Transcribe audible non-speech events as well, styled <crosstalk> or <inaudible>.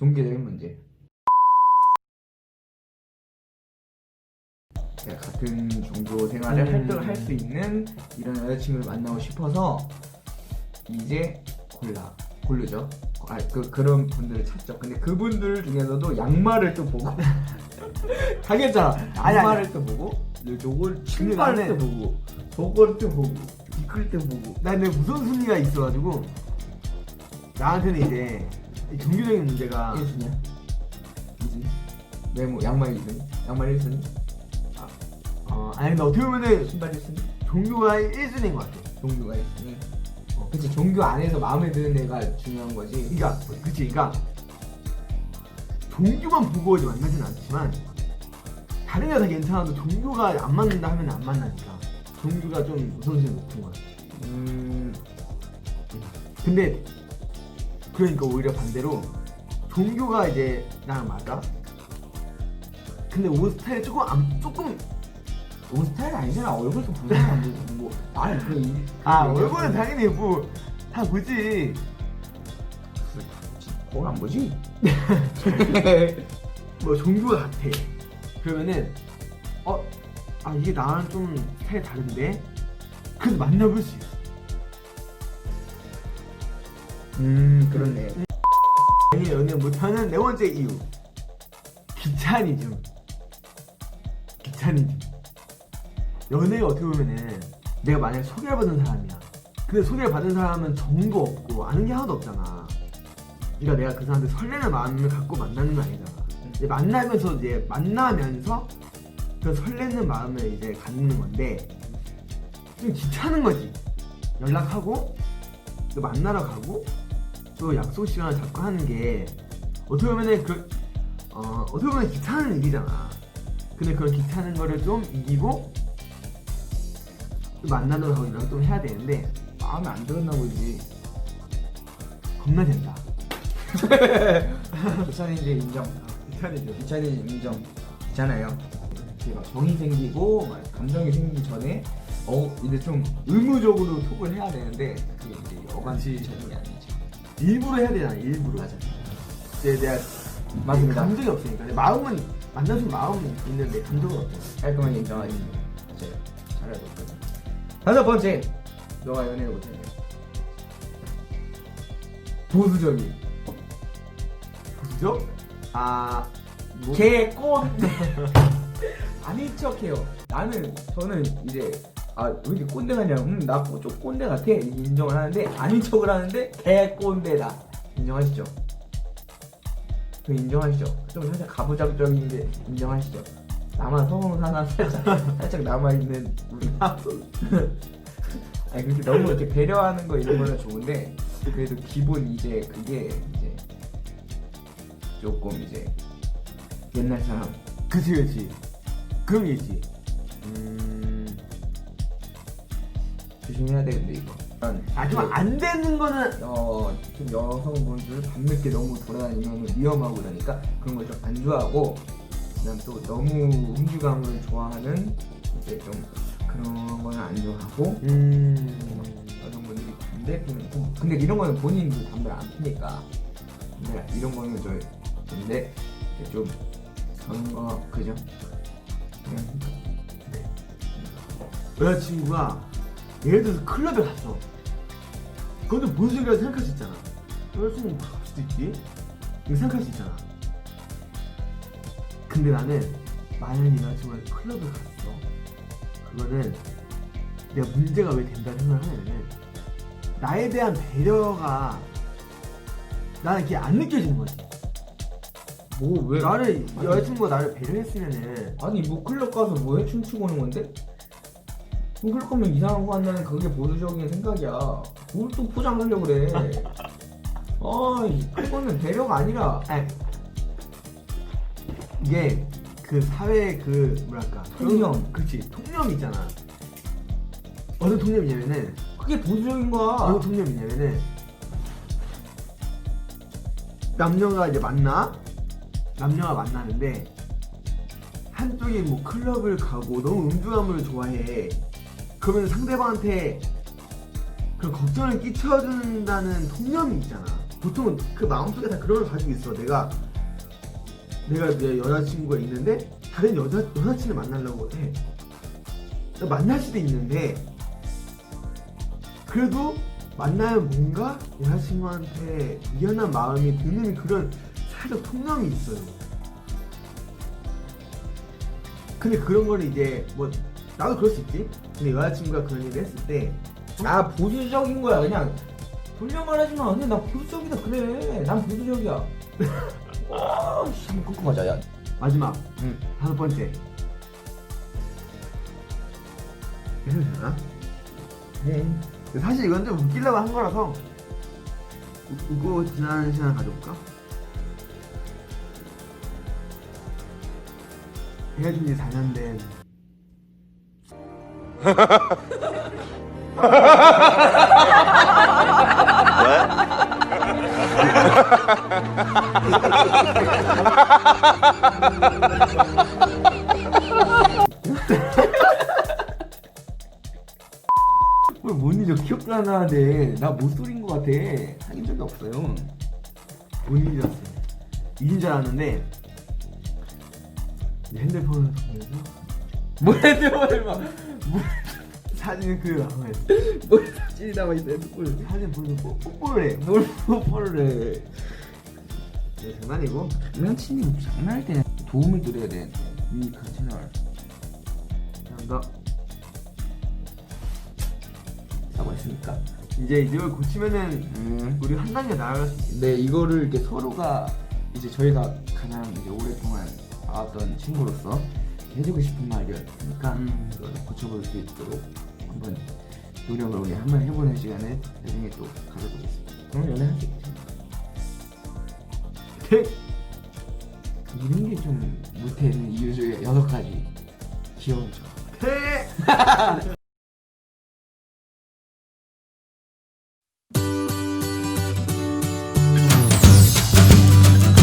종교적인 문제. 제가 같은 종교 생활을 음. 활동을 할 수 있는 이런 여자친구를 만나고 싶어서 이제 골라 고르죠. 아, 그 그런 분들을 찾죠. 근데 그분들 중에서도 양말을 또 보고. <laughs> 아니, 양말을 또 보고 요걸 신발을 또 보고 저걸 또 보고 이끌 때 보고 난 근데 무슨 순위가 있어가지고 나한테는 이제 이 종교적인 문제가 1순위야? 무슨? 외모 양말 1순위? 양말 1순위? 어 아니 근데 어떻게 보면은 신발 1순위? 종교가 1순위인 것 같아 종교가 1순위? 어, 그치 종교 안에서 마음에 드는 애가 중요한 거지 그러니까 그치 그러니까 종교만 보고 이제 만나진 않지만 다른 게다 괜찮아도 종교가 안 맞는다 하면 안 만나니까 종교가 좀 우선순위 높은 것 같아 음... 근데 그러니까 오히려 반대로 종교가 이제 나랑 맞아? 근데 옷 스타일이 조금 안 조금 옷 스타일 아니잖아. 얼굴도 사람들 뭐 나는 그 이- 아그 얼굴은 당연히 뭐 다 보지. 거울 안 보지? <laughs> 뭐 종교가 같아. 그러면은 어 아 이게 나랑 좀 스타일 다른데? 그래도 만나볼 수 있어 음 그렇네. 아니 연애 못하는 네 번째 이유. 귀차니즘. 귀차니즘. 연애가 어떻게 보면은 내가 만약에 소개를 받은 사람이야. 근데 소개를 받은 사람은 정도 없고 아는 게 하나도 없잖아. 그러니까 내가 그 사람한테 설레는 마음을 갖고 만나는 건 아니잖아. 이제 만나면서 이제 만나면서 그 설레는 마음을 이제 갖는 건데 좀 귀찮은 거지. 연락하고 또 만나러 가고 또 약속 시간을 잡고 하는 게 어떻게 보면은 그 어, 어떻게 보면 귀찮은 일이잖아. 근데 그런 귀찮은 거를 좀 이기고 또 만나러 가고 이런 좀 해야 되는데 마음에 안 들었나 보지 겁나 된다. <laughs> 귀차니즘 인정 귀찮이죠. 귀차니즘 인정 있잖아요 이렇게 막 정이 생기고 막 감정이 생기기 전에 어 이제 좀 의무적으로 톡을 해야 되는데 그게 이제 아니지 일부러 해야 되잖아. 일부러. 맞아 이제 내가 맞습니다. 감정이 없으니까 내 마음은 만나서 마음은 있는데 감정은 없잖아. 깔끔하게 인정하지 이제 잘해야 되거든 다섯 번째 너가 연애를 못하냐 보수적인 보수죠? 아 뭐, 개꼰 <laughs> 아닌 척해요 나는 저는 이제 아 왜 이렇게 꼰대 같냐? 음나좀 꼰대 같아. 인정을 하는데 아닌 척을 하는데 개꼰대다. 인정하시죠? 그 인정하시죠? 좀 살짝 가부장적인데 인정하시죠? 나만 서운 하나 살짝 살짝 남아있는 우리 <laughs> 아니 그렇게 너무 이렇게 배려하는 거 이런 거는 좋은데 그래도 기본 이제 그게 이제 조금 이제 옛날 사람. 그치 그치. 있지. 음. 조심해야 되는데 이거. 아좀 안 되는 거는 어, 좀 여성분들 밤늦게 너무 돌아다니면 위험하고 그러니까 그런 걸 좀 안 좋아하고 그다음 또 너무 음주감을 좋아하는 이제 좀 그런 거는 안 좋아하고 음. 여성분들이 담배 피는 거 근데 이런 거는 본인도 담배를 안 피니까 근데 이런 거는 저 근데 좀 그런 거 그죠? 그냥 여자친구가 예를 들어서 클럽에 갔어. 그것도 본색이라고 생각할 수 있잖아. 여자친구 갈 수도 있지. 이렇게 생각할 수 있잖아. 근데 나는 만약에 여자친구가 클럽에 갔어. 그거는 내가 문제가 왜 된다 생각을 하냐면은 나에 대한 배려가 나는 이게 안 느껴지는 거지. 뭐 왜 나를 여자친구가 나를 배려했으면은 아니 뭐 클럽 가서 뭐해 춤추고 오는 건데? 클럽 가면 이상한 거 한다는 그게 보수적인 생각이야. 뭘또 포장하려고 그래. <laughs> 아 그거는 배려가 아니라. 아니, 이게 그 사회 그 뭐랄까 통념. 그런- 그치. 통념 있잖아. 어떤 통념이냐면은 그게 보수적인 거야. 어떤 통념이냐면은 남녀가 이제 만나? 남녀가 만나는데 한쪽이 뭐 클럽을 가고 너무 음주감을 좋아해 그러면 상대방한테 그런 걱정을 끼쳐준다는 통념이 있잖아 보통은 그 마음속에 다 그런 걸 가지고 있어. 내가 내가 내 여자친구가 있는데 다른 여자 여자친구 만나려고 해. 만날 수도 있는데 그래도 만나면 뭔가 여자친구한테 미안한 마음이 드는 그런 사회적 통념이 있어요. 근데 그런 거는 이제 뭐 나도 그럴 수 있지. 근데 여자친구가 그런 일을 했을 때 아 보수적인 거야 그냥 돌려 말하지 마 근데 나 보수적이다 그래 난 보수적이야 아씨 <laughs> 한번 끊고 가자 야 마지막 응. 다섯 번째 해도 되나? 네. 사실 이건 좀 웃기려고 한 거라서 웃- 웃고 지나는 시간 가져볼까? 헤어진 지 4년 된왜 뭔 일이야? 안 나는데 나 못소린 거 같아. 사귄 적이 없어요. 못 잊었어 잊은 줄 알았는데. 핸드폰을 통해서? 뭘 핸드폰을 막 <laughs> 사진을 그 방에서 뭘 사진이 남아있어 핸드폰을 사진 보면서 뽀뽀를 해. 뭘 뽀뽀를 해. 네, 장난이고. 남친이 장난할 때 도움을 드려야 되는데 유니크 채널. 감사합니다. 사과했으니까? 이제 이걸 고치면은 음. 우리 한 단계 나아갈 수 있어 네 이거를 이렇게 서로가 이제 저희가 가장 이제 오랫동안 봐왔던 친구로서 해주고 싶은 말이었으니까 음. 그걸 고쳐볼 수 있도록 한번 노력을 우리 한번 해보는 시간을 나중에 또 가져보겠습니다. 그럼 연애할 수 있지. 네. 이런 게 좀 못하는 이유 중에 여섯 가지 귀여운 점. 네. <laughs>